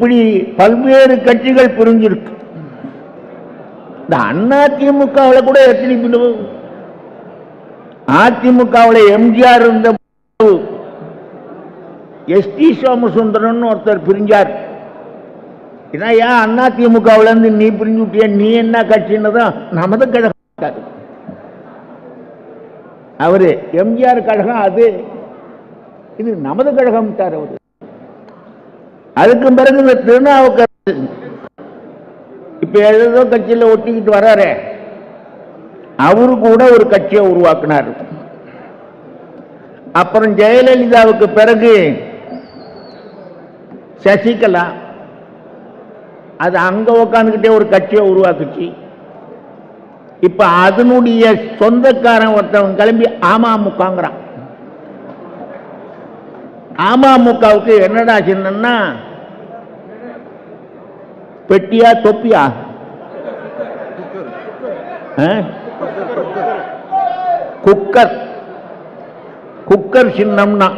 இப்படி பல்வேறு கட்சிகள் புரிஞ்சிருக்கு. இந்த அண்ணா திமுகவில் கூட எத்தனை பிரிவு? அதிமுகவில் எம்ஜிஆர் இருந்த எஸ்டி சோமசுந்தரன் ஒருத்தர் பிரிஞ்சார். ஏன்னா ஏன் அண்ணா திமுகவுல இருந்து நீ பிரிஞ்சு விட்டிய? நீ என்ன கட்சின்னுதான் நமது கழகம் அவரு எம்ஜிஆர் கழகம் அது இது நமது கழகம் அவரு. அதுக்கு பிறகு இந்த திருநாவுக்கரசு இப்ப ஏதோ கட்சியில ஒட்டிக்கிட்டு வர்றாரே அவரு கூட ஒரு கட்சியை உருவாக்கினார். அப்புறம் ஜெயலலிதாவுக்கு பிறகு சசிகலா அது அங்க உக்காந்துக்கிட்டே ஒரு கட்சியை உருவாக்குச்சு. இப்ப அதனுடைய சொந்தக்காரன் ஒருத்தவன் கிளம்பி அமமுகங்கிறான். அமமுகவுக்கு என்னடா சின்னன்னா பெட்டியா தொப்பியா? ஆ? குக்கர். குக்கர் சின்னம்னா.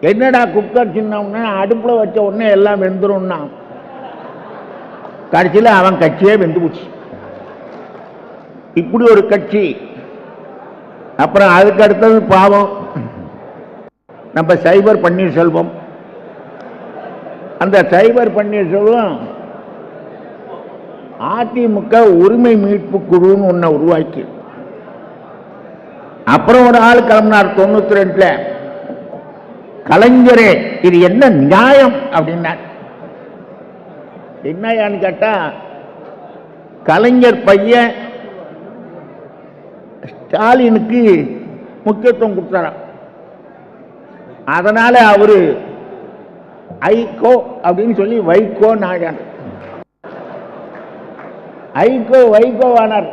என்னடா குக்கர் சின்னம்னா? அடுப்புல வச்ச உடனே எல்லாம் வெந்துடும்னா கடைசியில் அவன் கட்சியே வெந்து போச்சு. இப்படி ஒரு கட்சி. அப்புறம் அதுக்கு அடுத்தது பாவம். நம்ம சைபர் பன்னீர்செல்வம். அந்த சைபர் பன்னீர்செல்வம் அதிமுக உரிமை மீட்பு குழுன்னு ஒன்றை உருவாக்கி. அப்புறம் ஒரு ஆள் கிளம்பினார் தொண்ணூத்தி ரெண்டுல. கலைஞரே இது என்ன நியாயம்? அப்படின்னார். என்னையான்னு கேட்டா கலைஞர் பையன் ஸ்டாலினுக்கு முக்கியத்துவம் கொடுத்தாராம். அதனால அவரு ஐகோ அப்படின்னு சொல்லி வைகோ நாயன் ஐகோ வைகோவானார்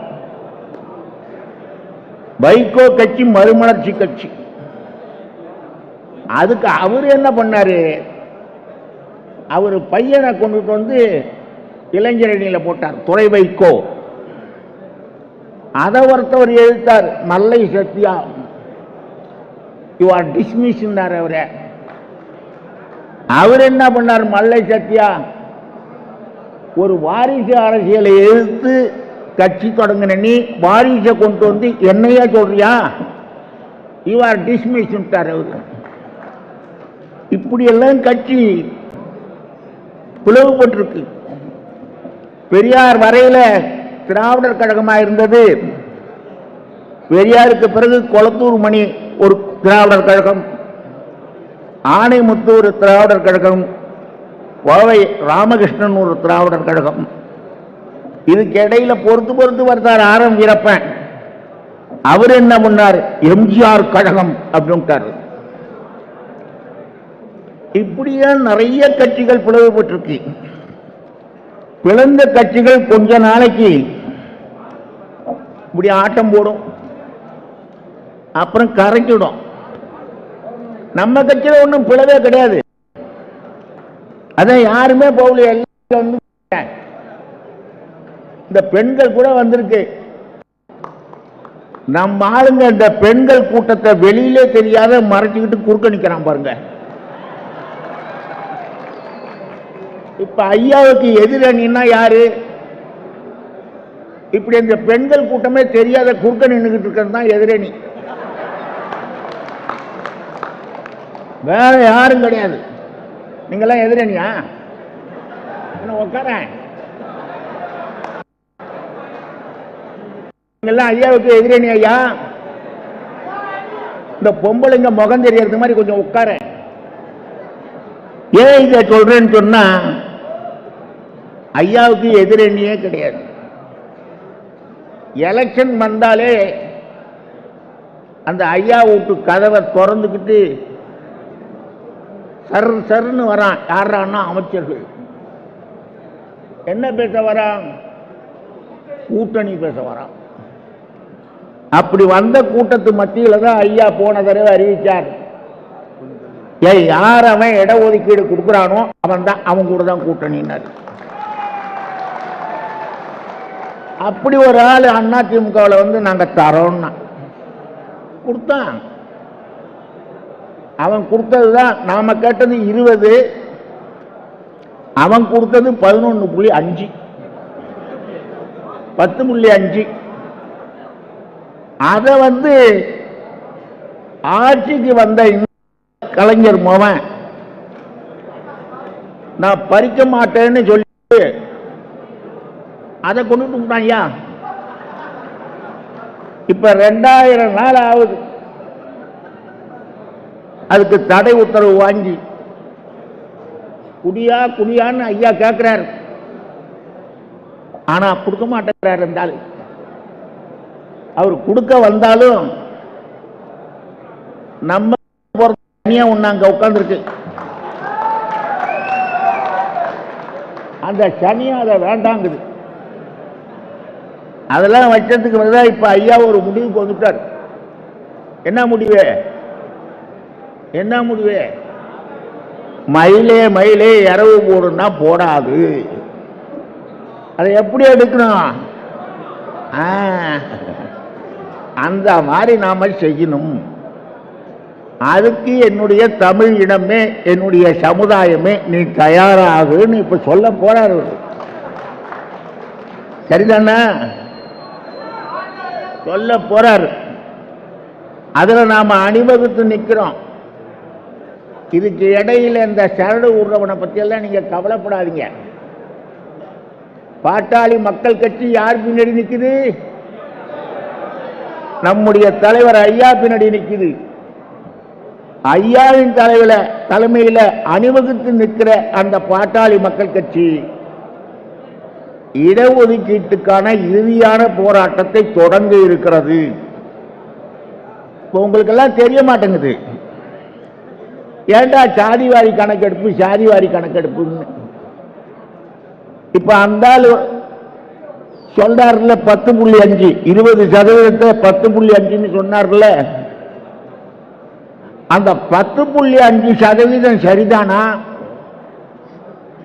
வைகோ கட்சி மறுமலர்ச்சி கட்சி. அதுக்கு அவர் என்ன பண்ணாரு? அவர் பையனை கொண்டுட்டு வந்து இளைஞரணியில் போட்டார் துறை வைகோ. அதை ஒருத்தவர் எழுத்தார் மல்லை சத்யா. யூ ஆர் டிஸ்மிஸ்னார் அவரை. அவர் என்ன பண்ணார்? மல்லை சத்யா ஒரு வாரிசு அரசியலை எதிர்த்து கட்சி தொடங்கின நீ வாரிசை கொண்டு வந்து என்னையா சொல்றியா? யூ டிஸ்மிஸ் டிஸ்மிஸ்ட்டார் அவர். இப்படியெல்லாம் கட்சி பிளவுபட்டிருக்கு. பெரியார் வரையில் திராவிடர் கழகமாக இருந்தது. பெரியாருக்கு பிறகு கொளத்தூர் மணி ஒரு திராவிடர் கழகம். ஆணைமுத்து ஒரு திராவிடர் கழகம் கோவை ராமகிருஷ்ணன் ஒரு திராவிடர் கழகம். இதுக்கு இடையில பொறுத்து பொறுத்து வருத்தார் ஆர் எம் வீரப்பன். அவர் என்ன பண்ணார்? எம்ஜிஆர் கழகம் அப்படின்ட்டார் இப்படியே நிறைய கட்சிகள் பிளவுபட்டிருக்கு. பிளந்த கட்சிகள் கொஞ்ச நாளைக்கு இப்படி ஆட்டம் போடும். அப்புறம் கரைக்கிடும் நம்ம கட்சியில ஒன்றும் பிளவே கிடையாது. அதான் யாருமே போகல எல்லாம் வந்து இந்த பெண்கள் கூட வந்திருக்கு. நம்ம ஆளுங்க இந்த பெண்கள் கூட்டத்தை வெளியிலே தெரியாத மறைச்சுக்கிட்டு குறுக்க நிக்கிறான் பாருங்க. இப்ப ஐயாவுக்கு எதிரணின்னா யாரு? இப்படி இந்த பெண்கள் கூட்டமே தெரியாத குறுக்க நின்றுகிட்டு இருக்கிறது தான் எதிரணி வேற யாரும் கிடையாது. நீங்களாம் எதிரணியா? என்ன உட்காரேன் நீங்கெல்லாம் ஐயாவுக்கு எதிரணி ஐயா? இந்த பொம்பளைங்க முகம் தெரியறது மாதிரி கொஞ்சம் உட்கார ஏன் இதை சொல்றேன்னு சொன்னா ஐயாவுக்கு எதிரணியே கிடையாது. எலெக்ஷன் வந்தாலே அந்த ஐயா வீட்டு கதவை திறந்துக்கிட்டு சர் சர்னு வரான். யாரான்னா அமைச்சர்கள். என்ன பேச வரான்? கூட்டணி பேச வரான். அப்படி வந்த கூட்டத்து மத்தியில தான் ஐயா போன தடவை அறிவிச்சார். ஏய் யார் அவன் இடஒதுக்கீடு கொடுக்குறானோ அவன் தான் அவன் கூட தான் கூட்டணின்னார். அப்படி ஒரு ஆள் அண்ணா திமுகவில் வந்து நாங்கள் தரோம்னா கொடுத்தான். அவன் கொடுத்தது தான் நாம கேட்டது இருபது. அவன் கொடுத்தது பதினொன்று புள்ளி அஞ்சு. பத்து புள்ளி அஞ்சு. அதை வந்து ஆட்சிக்கு வந்த இந்த கலைஞர் மோவன் நான் பறிக்க மாட்டேன்னு சொல்லி அதை கொண்டுட்டு ஐயா இப்ப ரெண்டாயிரம் நாள் ஆகுது. அதுக்கு தடை உத்தரவு வாங்கி குடியா குடியான்னு ஐயா கேட்கிறார் ஆனா கொடுக்க மாட்டேங்கிறார் இருந்தாலும் அவர் கொடுக்க வந்தாலும் நம்ம தனியா ஒண்ணு அங்க உட்கார்ந்துருக்கு. அந்த சனியும் அதை வேண்டாங்குது. அதெல்லாம் வச்சதுக்கு பிறகுதான் இப்ப ஐயா ஒரு முடிவுக்கு வந்துட்டார். என்ன முடிவு? என்ன முடிவு? மயிலே மயிலே இரவு போடுன்னா போடாது. அதை எப்படி எடுக்கணும்? ஆ, அந்த மாதிரி நாம செய்யணும். அதுக்கு என்னுடைய தமிழ் இனமே என்னுடைய சமுதாயமே நீ தயாராகுன்னு இப்ப சொல்ல போறாரு சரிதானே? சொல்ல போறாரு. அதில் நாம் அணிவகுத்து நிற்கிறோம் இதுக்கு இடையில இந்த சரடு விடுறவனை பற்றியெல்லாம் நீங்கள் கவலைப்படாதீங்க. பாட்டாளி மக்கள் கட்சி யார் பின்னாடி நிற்குது நம்முடைய தலைவர் ஐயா பின்னாடி நிற்குது ஐயாவின் தலைவில தலைமையில் அணிவகுத்து நிற்கிற அந்த பாட்டாளி மக்கள் கட்சி இடஒதுக்கீட்டுக்கான இறுதியான போராட்டத்தை தொடங்க இருக்கிறது. இப்போ உங்களுக்கெல்லாம் தெரிய மாட்டேங்குது. ஏண்டா சாதிவாரி கணக்கெடுப்பு சாதிவாரி கணக்கெடுப்புன்னு. இப்ப அந்த ஆளு சொல்றாருல பத்து புள்ளி அஞ்சு இருபது சதவீதத்தை பத்து புள்ளி அஞ்சுன்னு சொன்னார்ல. அந்த பத்து புள்ளி அஞ்சு சதவீதம் சரிதானா?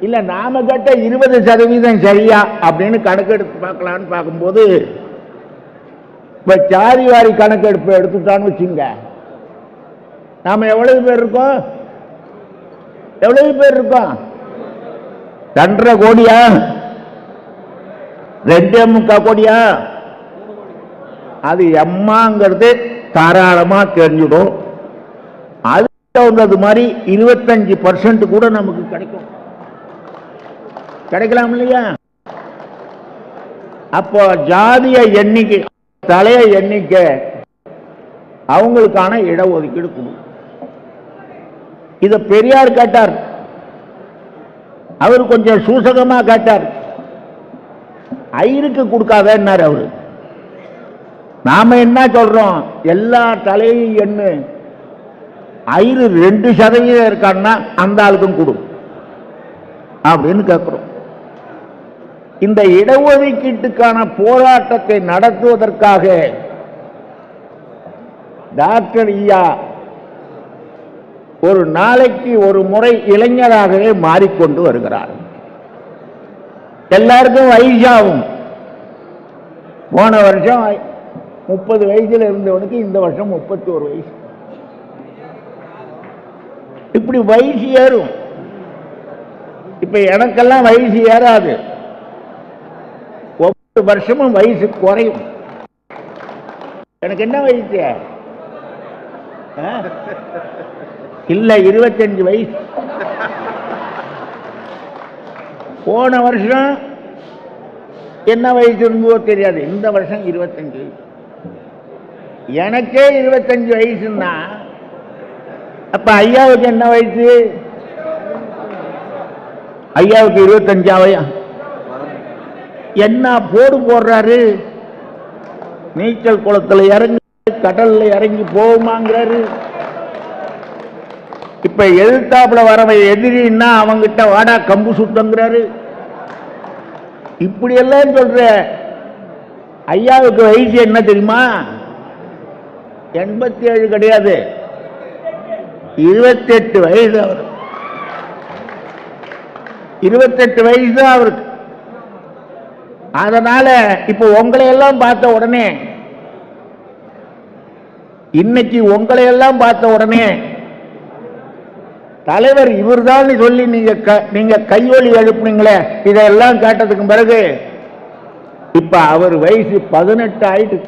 இல்ல நாம கேட்ட இருபது சதவீதம் சரியா அப்படின்னு கணக்கெடுத்து பார்க்கலான்னு பார்க்கும்போது இப்ப சாதி வாரி கணக்கெடுப்பு எடுத்துட்டான்னு வச்சுங்க நாம எவ்வளவு பேர் இருக்கோம்? எவ்வளவு பேர் இருக்கோம்? ரெண்டரை கோடியா? ரெண்டே முக்கா கோடியா? அது எம்மாங்கிறது தாராளமா தெரிஞ்சிடும் அது தகுந்தது மாதிரி இருபத்தஞ்சு பர்சன்ட் கூட நமக்கு கிடைக்கும். கிடைக்கலாம் இல்லையா? அப்போ ஜாதிய எண்ணிக்கை தலைய எண்ணிக்கை அவங்களுக்கான இடஒதுக்கீடு கொடுக்கும். இத பெரியார் கேட்டார். அவர் கொஞ்சம் சூசகமா கேட்டார். ஐருக்கு கொடுக்காதன்னார் அவரு. நாம என்ன சொல்றோம்? எல்லா தலையும் என்ன ஐரு ரெண்டு சதவீதம் இருக்கான்னா அந்த ஆளுக்கும் கொடு. அப்படின்னு கேட்கிறோம் இந்த இடஒதுக்கீட்டுக்கான போராட்டத்தை நடத்துவதற்காக டாக்டர் ஐயா ஒரு நாளைக்கு ஒரு முறை இளைஞராகவே மாறிக்கொண்டு வருகிறார். எல்லாருக்கும் வயசாகும். போன வருஷம் முப்பது வயசுல இருந்தவனுக்கு இந்த வருஷம் முப்பத்தி ஒரு வயசு. இப்படி வயசு ஏறும். இப்ப எனக்கெல்லாம் வயசு ஏறாது. ஒவ்வொரு வருஷமும் வயசு குறையும். எனக்கு என்ன வயசு? இல்ல இருபத்தஞ்சு வயசு. போன வருஷம் என்ன வயசு இருந்தோ தெரியாது. இந்த வருஷம் இருபத்தஞ்சு வயசு. எனக்கே இருபத்தஞ்சு வயசுன்னா அப்ப ஐயாவுக்கு என்ன வயசு? ஐயாவுக்கு இருபத்தஞ்சாவையா என்ன போடு போடுறாரு? நீச்சல் குளத்துல இறங்கி கடல்ல இறங்கி போகுமாங்கிறாரு. இப்ப எதிர்த்தாப்புல வரவன் எதிரின்னா அவங்கிட்ட வாடா கம்பு சுத்தங்கிறாரு. இப்படி எல்லாம் சொல்ற ஐயாவுக்கு வயசு என்ன தெரியுமா? எண்பத்தி ஏழு கிடையாது. இருபத்தெட்டு வயசு அவர் இருபத்தெட்டு வயசு தான் அவருக்கு. அதனால இப்ப உங்களை எல்லாம் பார்த்த உடனே இன்னைக்கு உங்களை எல்லாம் பார்த்த உடனே தலைவர் இவர்தான் சொல்லி நீங்க க- நீங்க கையொலி எழுப்புனீங்களே இதெல்லாம் கேட்டதுக்கு பிறகு இப்ப அவர் வயசு பதினெட்டு ஆயிட்டு.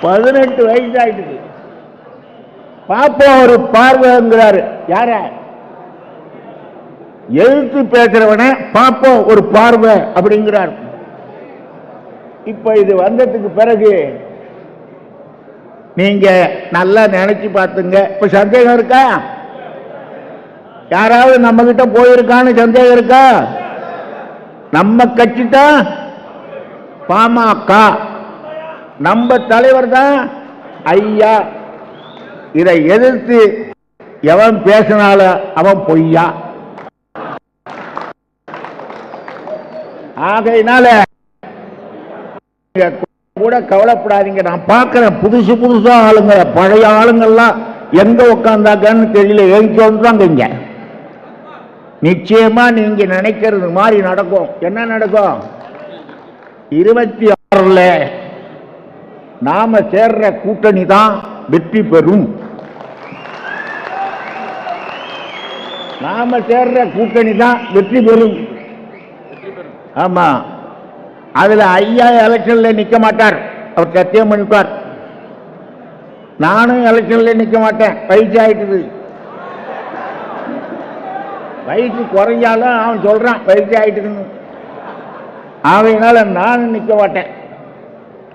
பதினெட்டு வயசு ஆயிட்டுது பாப்போம் ஒரு பார்வைங்கிறாரு. யார? எழுத்து பேசுறவன பாப்போம் ஒரு பார்வை அப்படிங்கிறார். இப்ப இது வந்ததுக்கு பிறகு நீங்க நல்லா நினைச்சு பார்த்துங்க. இப்ப சந்தேகம் இருக்கா? யாராவது நம்ம கிட்ட போயிருக்கான்னு சந்தேகம் இருக்கா? நம்ம கட்சி தான் பாமக. நம்ம தலைவர் தான் ஐயா. இதை எதிர்த்து எவன் பேசினால அவன் பொய்யா? ஆகையினால கூட கவலைப்படாதீங்க. நான் பார்க்குறேன் புதுசு புதுசா ஆளுங்க பழைய ஆளுங்கள்லாம் எங்க உட்காந்தாங்கன்னு தெரியல எழுந்து வந்துறாங்க இங்க. நிச்சயமா நீங்க நினைக்கிறது மாதிரி நடக்கும். என்ன நடக்கும்? இருபத்தி ஆறுல நாம சேர்ற கூட்டணி தான் வெற்றி பெறும். நாம சேர்ற கூட்டணி தான் வெற்றி பெறும். ஆமா. அதில் ஐயா எலெக்ஷன்ல நிற்க மாட்டார். அவர் சத்தியம் பண்ணிப்பார். நானும் எலெக்ஷன்ல நிற்க மாட்டேன். பயிற்சி ஆயிட்டுது. வயசு குறைஞ்சாலும் அவன் சொல்கிறான் பயிற்சி ஆயிட்டுதுன்னு. ஆகையினால நானும் நிற்க மாட்டேன்.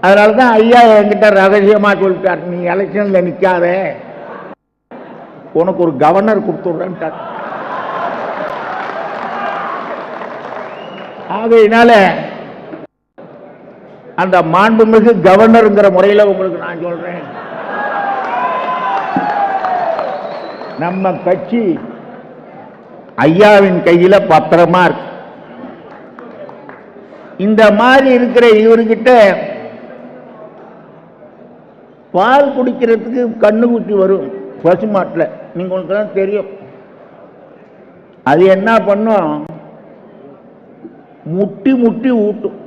அதனால தான் ஐயா என்கிட்ட ரகசியமா சொல்லிட்டார். நீ எலெக்ஷனில் நிற்காத உனக்கு ஒரு கவர்னர் கொடுத்துட்றேன்ட்டார். ஆகையினால அந்த மாண்புமிகு கவர்னருங்கிற முறையில் உங்களுக்கு நான் சொல்றேன். நம்ம கட்சி ஐயாவின் கையில் பத்திரமா இருக்கு. இந்த மாதிரி இருக்கிற இவர்கிட்ட பால் குடிக்கிறதுக்கு கண்ணுக்குட்டி வரும். பசுமாட்டில் நீங்கள் உங்களுக்கு தான் தெரியும். அது என்ன பண்ணும்? முட்டி முட்டி ஊட்டும்.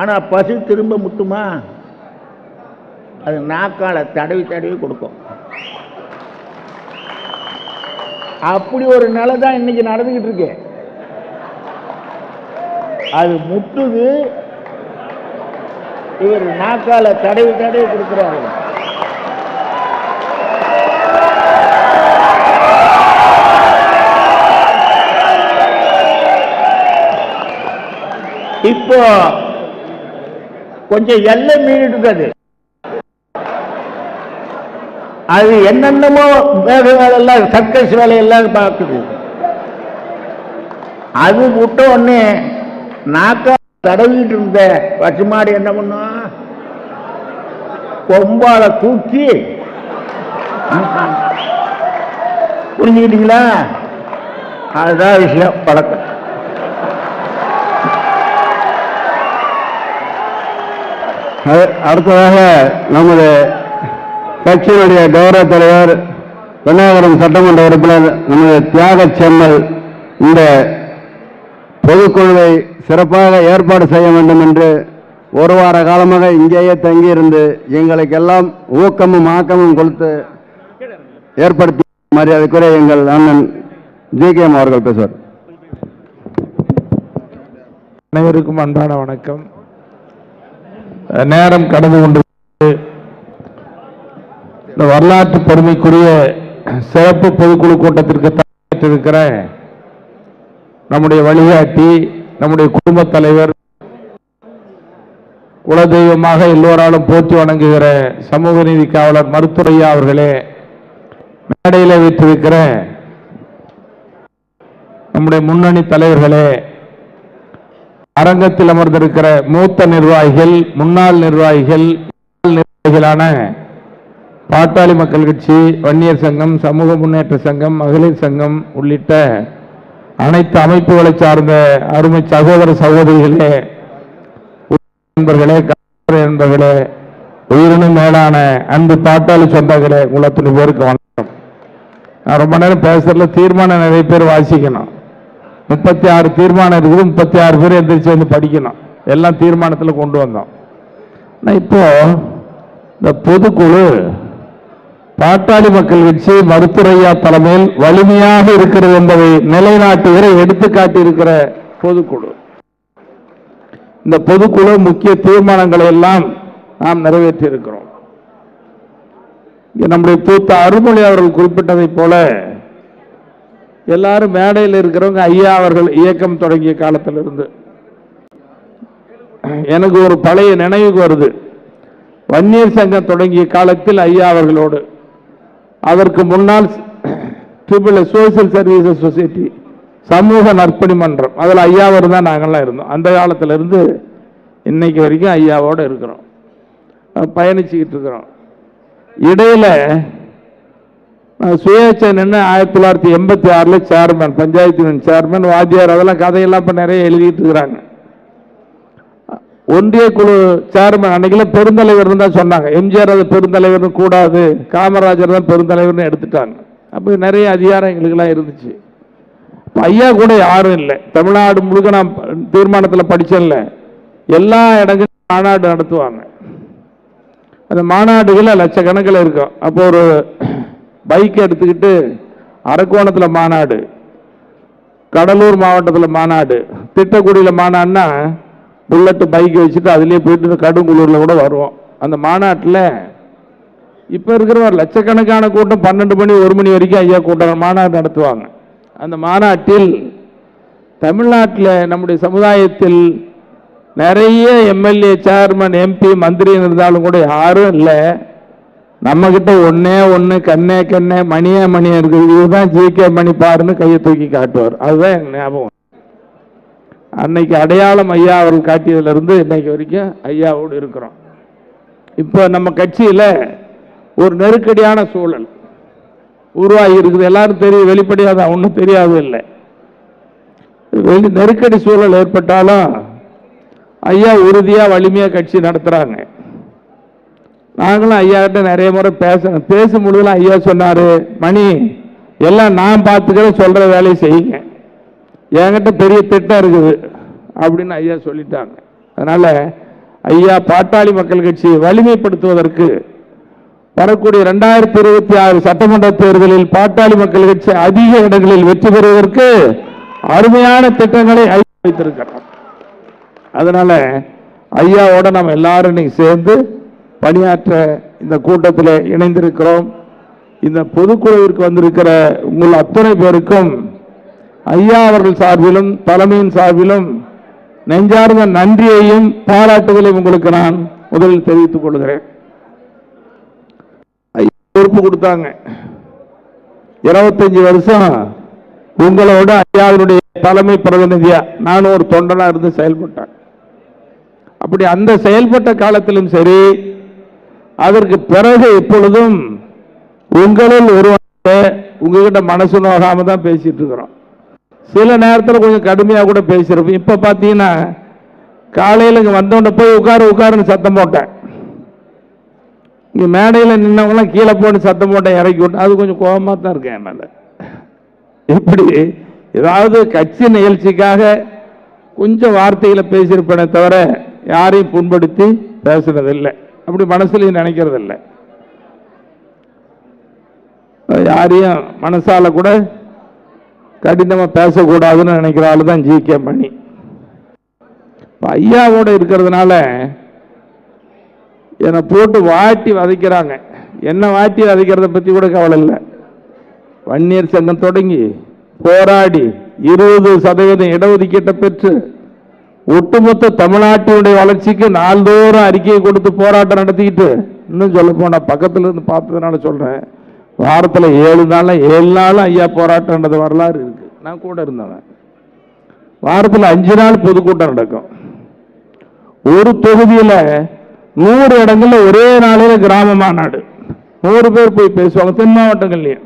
ஆனா பசு திரும்ப முட்டுமா? அது நாக்கால தடவி தடவி கொடுக்கும். அப்படி ஒரு நிலை தான் இன்னைக்கு நடந்துகிட்டு இருக்கு. அது முட்டுது. இவர் நாக்கால தடவி தடவி கொடுக்கிறாரு. இப்போ கொஞ்சம் எல்லை மீறிட்டு அது அது என்னென்னமோ வேக வேலையெல்லாம் சர்க்கஸ் வேலையெல்லாம் பார்க்குது. அது விட்ட உடனே நாக்கா தடவிட்டு இருந்த பசுமாடு என்ன பண்ணும் கொம்பால தூக்கி புரிஞ்சுக்கிட்டீங்களா? அதுதான் விஷயம் பழக்கம். அடுத்ததாக நமது கட்சியினுடைய கௌரவ தலைவர் பெண்ணாகரம் சட்டமன்ற உறுப்பினர் நமது தியாக செம்மல் இந்த பொதுக்குழுவை சிறப்பாக ஏற்பாடு செய்ய வேண்டும் என்று ஒரு வார காலமாக இங்கேயே தங்கியிருந்து எங்களுக்கெல்லாம் ஊக்கமும் ஆக்கமும் கொடுத்து ஏற்படுத்தி மரியாதைக்குரிய எங்கள் அண்ணன் ஜி கே அவர்கள் பேசுவார். அனைவருக்கும் அன்பான வணக்கம். நேரம் கடந்து கொண்டு இந்த வரலாற்று பெருமைக்குரிய சிறப்பு பொதுக்குழு கூட்டத்திற்கு தலைவற்றிருக்கிற நம்முடைய வழிகாட்டி நம்முடைய குடும்பத் தலைவர் குலதெய்வமாக எல்லோராலும் போற்றி வணங்குகிற சமூக நீதி காவலர் மருத்துவையா அவர்களே மேடையில் வைத்திருக்கிற நம்முடைய முன்னணி தலைவர்களே அரங்கத்தில் அமர்ந்திருக்கிற மூத்த நிர்வாகிகள் முன்னாள் நிர்வாகிகள் நிர்வாகிகளான பாட்டாளி மக்கள் கட்சி வன்னியர் சங்கம் சமூக முன்னேற்ற சங்கம் மகளிர் சங்கம் உள்ளிட்ட அனைத்து அமைப்புகளை சார்ந்த அருமை சகோதர சகோதரிகளே நண்பர்களே கணவர் நண்பர்களே உயிரினும் மேலான அன்பு பாட்டாளி சொந்தங்களே உள்ள பேருக்கு வணக்கம். நான் ரொம்ப நேரம் பேசுறதுல தீர்மானம் நிறைய பேர் வாசிக்கணும். முப்பத்தி ஆறு தீர்மானம் இருக்குது. முப்பத்தி ஆறு பேர் எந்திரிச்சு வந்து படிக்கணும். எல்லாம் தீர்மானத்தில் கொண்டு வந்தோம். ஆனால் இப்போ இந்த பொதுக்குழு பாட்டாளி மக்கள் கட்சி மருத்துவரையா தலைமையில் வலிமையாக இருக்கிறது என்பதை நிலைநாட்டுகிற எடுத்துக்காட்டி இருக்கிற பொதுக்குழு. இந்த பொதுக்குழு முக்கிய தீர்மானங்களை எல்லாம் நாம் நிறைவேற்றி இருக்கிறோம் நம்முடைய தூத்த அருள்மொழி அவர்கள் குறிப்பிட்டதைப் போல எல்லாரும் மேடையில் இருக்கிறவங்க ஐயா அவர்கள் இயக்கம் தொடங்கிய காலத்திலிருந்து. எனக்கு ஒரு பழைய நினைவுக்கு வருது. வன்னியர் சங்கம் தொடங்கிய காலத்தில் ஐயா அவர்களோடு. அதற்கு முன்னால் ட்ரிபிள் சோசியல் சர்வீசஸ் சொசைட்டி சமூக நற்பணி மன்றம். அதில் ஐயாவோடு தான் நாங்கள்லாம் இருந்தோம். அந்த காலத்திலேருந்து இன்னைக்கு வரைக்கும் ஐயாவோடு இருக்கிறோம். பயணிச்சுக்கிட்டு இருக்கிறோம். இடையில சுயேட்சை நின்று ஆயிரத்தி தொள்ளாயிரத்தி எண்பத்தி ஆறில் சேர்மேன் பஞ்சாயத்து சேர்மேன் வாத்தியார் அதெல்லாம் கதையெல்லாம் இப்போ நிறைய எழுதிட்டு இருக்கிறாங்க. ஒன்றிய குழு சேர்மன் அன்னைக்கெல்லாம் பெருந்தலைவர் தான் சொன்னாங்க. எம்ஜிஆர் அது பெருந்தலைவர்னு கூடாது. காமராஜர் தான் பெருந்தலைவர்னு எடுத்துட்டாங்க. அப்போ நிறைய அதிகாரம் எங்களுக்கெல்லாம் இருந்துச்சு. ஐயா கூட யாரும் இல்லை. தமிழ்நாடு முழுக்க நான் தீர்மானத்தில் படித்தேன்ல எல்லா இடங்களும் மாநாடு நடத்துவாங்க. அந்த மாநாடுகளில் லட்சக்கணக்கில் இருக்கும். அப்போ ஒரு பைக் எடுத்துக்கிட்டு அரக்கோணத்தில் மாநாடு கடலூர் மாவட்டத்தில் மாநாடு திட்டக்குடியில் மாநாடுனா புல்லட்டு பைக் வச்சுட்டு அதுலேயே போயிட்டு கடுங்குளூரில் கூட வருவோம். அந்த மாநாட்டில் இப்போ இருக்கிற ஒரு லட்சக்கணக்கான கூட்டம் பன்னெண்டு மணி ஒரு மணி வரைக்கும் ஐயா கூட்டம் மாநாடு நடத்துவாங்க. அந்த மாநாட்டில் தமிழ்நாட்டில் நம்முடைய சமுதாயத்தில் நிறைய எம்எல்ஏ சேர்மன் எம்பி மந்திரின்னு இருந்தாலும் கூட யாரும் இல்லை. நம்ம கிட்ட ஒன்னே ஒன்று கண்ணே கண்ணே மணியே மணியே இருக்குது. இதுதான் ஜிகே மணி பாருன்னு கையை தூக்கி காட்டுவார். அதுதான் எனக்கு ஞாபகம். அன்னைக்கு அடையாளம் ஐயா அவர்கள் காட்டியதுல இருந்து இன்னைக்கு வரைக்கும் ஐயாவோடு இருக்கிறோம். இப்போ நம்ம கட்சியில் ஒரு நெருக்கடியான சூழல் உருவாகி இருக்குது. எல்லாரும் தெரியும் வெளிப்படையாக தான். ஒன்றும் தெரியாது இல்லை. வெளி நெருக்கடி சூழல் ஏற்பட்டாலும் ஐயா உறுதியாக வலிமையாக கட்சி நடத்துகிறாங்க நாங்களும் ஐயா கிட்ட நிறைய முறை பேச பேசும் பொழுதுலாம் ஐயா சொன்னார் மணி எல்லாம் நான் பார்த்துக்கிற சொல்கிற வேலையை செய்யுங்க. என்கிட்ட பெரிய திட்டம் இருக்குது அப்படின்னு ஐயா சொல்லிட்டாங்க. அதனால் ஐயா பாட்டாளி மக்கள் கட்சியை வலிமைப்படுத்துவதற்கு வரக்கூடிய ரெண்டாயிரத்தி இருபத்தி ஆறு சட்டமன்ற தேர்தலில் பாட்டாளி மக்கள் கட்சி அதிக இடங்களில் வெற்றி பெறுவதற்கு அருமையான திட்டங்களை ஐயா வைத்திருக்கிறார். அதனால ஐயாவோட நம்ம எல்லாரும் இன்னைக்கு சேர்ந்து பணியாற்ற இந்த கூட்டத்தில் இணைந்திருக்கிறோம். இந்த பொதுக்குழுவிற்கு வந்திருக்கிற உங்கள் அத்தனை பேருக்கும் ஐயா அவர்கள் சார்பிலும் தலைமையின் சார்பிலும் நெஞ்சார்ந்த நன்றியையும் பாராட்டுதலையும் உங்களுக்கு நான் முதலில் தெரிவித்துக் கொள்கிறேன். ஐயா பொறுப்பு கொடுத்தாங்க. இருபத்தஞ்சு வருஷம் உங்களோட ஐயாவினுடைய தலைமை பிரதிநிதியா நானும் ஒரு தொண்டனா இருந்து செயல்பட்டேன். அப்படி அந்த செயல்பட்ட காலத்திலும் சரி அதற்கு பிறகு இப்பொழுதும் உங்களில் ஒருவன் உங்ககிட்ட மனசு நோகாம தான் பேசிட்டு இருக்கிறோம் சில நேரத்தில் கொஞ்சம் கடுமையாக கூட பேசியிருப்போம். இப்போ பார்த்தீங்கன்னா காலையில் இங்கே வந்தோடனே போய் உட்காரு உட்காருன்னு சத்தம் போட்டேன். இங்கே மேடையில் நின்னவங்களாம் கீழே போட்டு சத்தம் போட்டேன் இறக்கி விட்டேன் அது கொஞ்சம் கோபமாக தான் இருக்கேன் என்னால் இப்படி ஏதாவது கட்சி நிகழ்ச்சிக்காக கொஞ்சம் வார்த்தைகளை பேசியிருப்பேனே தவிர யாரையும் புண்படுத்தி பேசுறதில்லை அப்படி மனசுலையும் நினைக்கிறதில்ல. யாரையும் மனசால கூட கடினமாக பேசக்கூடாதுன்னு நினைக்கிற ஆளு தான் ஜி கே மணி. ஐயாவோட இருக்கிறதுனால என்னை போட்டு வாட்டி வதைக்கிறாங்க. என்ன வாட்டி வதைக்கிறத பத்தி கூட கவலை இல்லை. வன்னியர் சங்கம் தொடங்கி போராடி இருபது சதவீதம் இடஒதுக்கீட்டை பெற்று ஒட்டுமொத்த தமிழ்நாட்டினுடைய வளர்ச்சிக்கு நாள்தோறும் அறிக்கையை கொடுத்து போராட்டம் நடத்திக்கிட்டு இன்னும் சொல்ல போனால் பக்கத்தில் இருந்து பார்த்ததுனால சொல்கிறேன் வாரத்தில் ஏழு நாளில் ஏழு நாளும் ஐயா போராட்டம்ன்றது வரலாறு இருக்குது நான் கூட இருந்தவன். வாரத்தில் அஞ்சு நாள் பொதுக்கூட்டம் நடக்கும். ஒரு தொகுதியில் நூறு இடங்கள்ல ஒரே நாளில் கிராம மாநாடு. நூறு பேர் போய் பேசுவாங்க தென் மாவட்டங்கள்லையும்.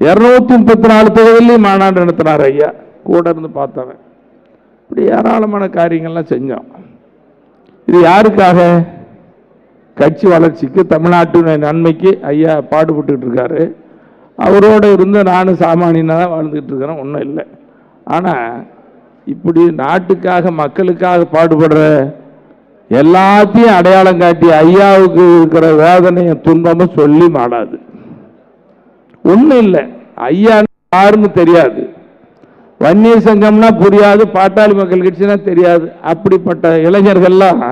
இரநூத்தி முப்பத்தி நாலு தொகுதியிலையும் மாநாடு நடத்தினார் ஐயா. கூட இருந்து பார்த்தவன். இப்படி ஏராளமான காரியங்கள்லாம் செஞ்சோம். இது யாருக்காக? கட்சி வளர்ச்சிக்கு தமிழ்நாட்டினுடைய நன்மைக்கு ஐயா பாடுபட்டுக்கிட்டு இருக்காரு. அவரோட இருந்து நானும் சாமானியனாக தான் வாழ்ந்துக்கிட்டு இருக்கிறேன் ஒன்றும் இல்லை. ஆனால் இப்படி நாட்டுக்காக மக்களுக்காக பாடுபடுற எல்லாத்தையும் அடையாளம் காட்டி ஐயாவுக்கு இருக்கிற வேதனையை துன்பமும் சொல்லி மாடாது. ஒன்றும் இல்லை ஐயா யாருன்னு தெரியாது. வன்னியர் சங்கம்னா புரியாது பாட்டாளி மக்கள் கட்சினா தெரியாது. அப்படிப்பட்ட இளைஞர்கள்லாம்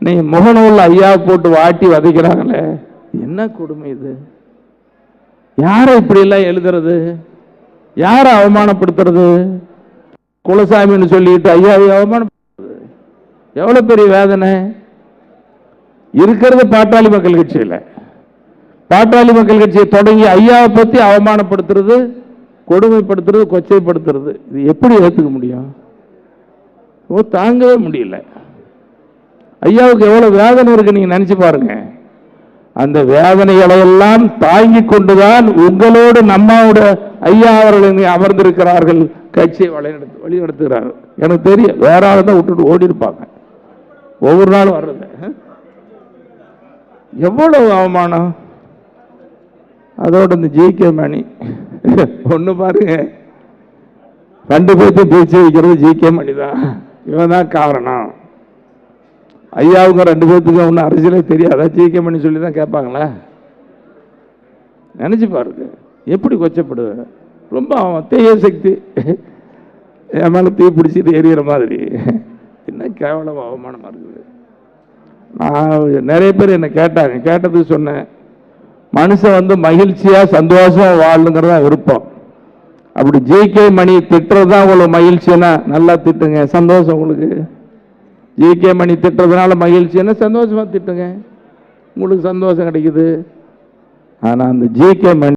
நீ முகநூல் ஐயா போட்டு வாட்டி வதைக்கிறாங்களே என்ன கொடுமை இது? யாரை இப்படி எல்லாம் எழுதுறது? யாரை அவமானப்படுத்துறது? குலசாமின்னு சொல்லிட்டு ஐயாவை அவமானப்படுத்துறது. எவ்வளோ பெரிய வேதனை? இருக்கிறது பாட்டாளி மக்கள் கட்சியில. பாட்டாளி மக்கள் கட்சியை தொடங்கி ஐயாவை பற்றி அவமானப்படுத்துறது கொடுமைப்படுத்துறது கொச்சைப்படுத்துறது. இது எப்படி ஏற்றுக்க முடியும்? ஓ தாங்கவே முடியல. ஐயாவுக்கு எவ்வளோ வேதனை இருக்கு நீங்கள் நினச்சி பாருங்க. அந்த வேதனைகளை எல்லாம் தாங்கிக் கொண்டுதான் உங்களோடு நம்மோட ஐயா அவர்கள் அமர்ந்திருக்கிறார்கள். கட்சியை வழிநடத்து வழிநடத்துகிறார்கள். எனக்கு தெரியும் வேற ஆள் தான் விட்டுட்டு ஓடி இருப்பாங்க. ஒவ்வொரு நாளும் வர்றது. எவ்வளவு அவமானம்? அதோட இந்த ஜிகே மணி. ஒன்று பாருங்க. ரெண்டு பேர்த்தையும் பேச்சு வைக்கிறது ஜிகே மணி தான் இவன் தான் காரணம். ஐயாவுக்கும் ரெண்டு பேர்த்துக்கும் ஒன்றும் அரசியலே தெரியாதா? ஜிகே மணி சொல்லி தான் கேட்பாங்களா? நினச்சி பாருங்க. எப்படி கொச்சப்படுது ரொம்ப அவன் தேய சக்தி. என் மேலே தீ பிடிச்சிட்டு எரியிற மாதிரி. என்ன கேவலம் அவமானமாக இருக்குது. நான் நிறைய பேர் என்னை கேட்டாங்க. கேட்டதுக்கு சொன்னேன். மனுஷன் வந்து மகிழ்ச்சியாக சந்தோஷமாக வாழணுங்கிறது தான் விருப்பம். அப்படி ஜிகே மணி திட்டுறது தான் உங்களுக்கு மகிழ்ச்சின்னா நல்லா திட்டுங்க சந்தோஷம் உங்களுக்கு. ஜிகே மணி திட்டுறதுனால மகிழ்ச்சின்னா சந்தோஷமாக திட்டுங்க. உங்களுக்கு சந்தோஷம் கிடைக்குது. ஆனால் அந்த ஜிகே மணி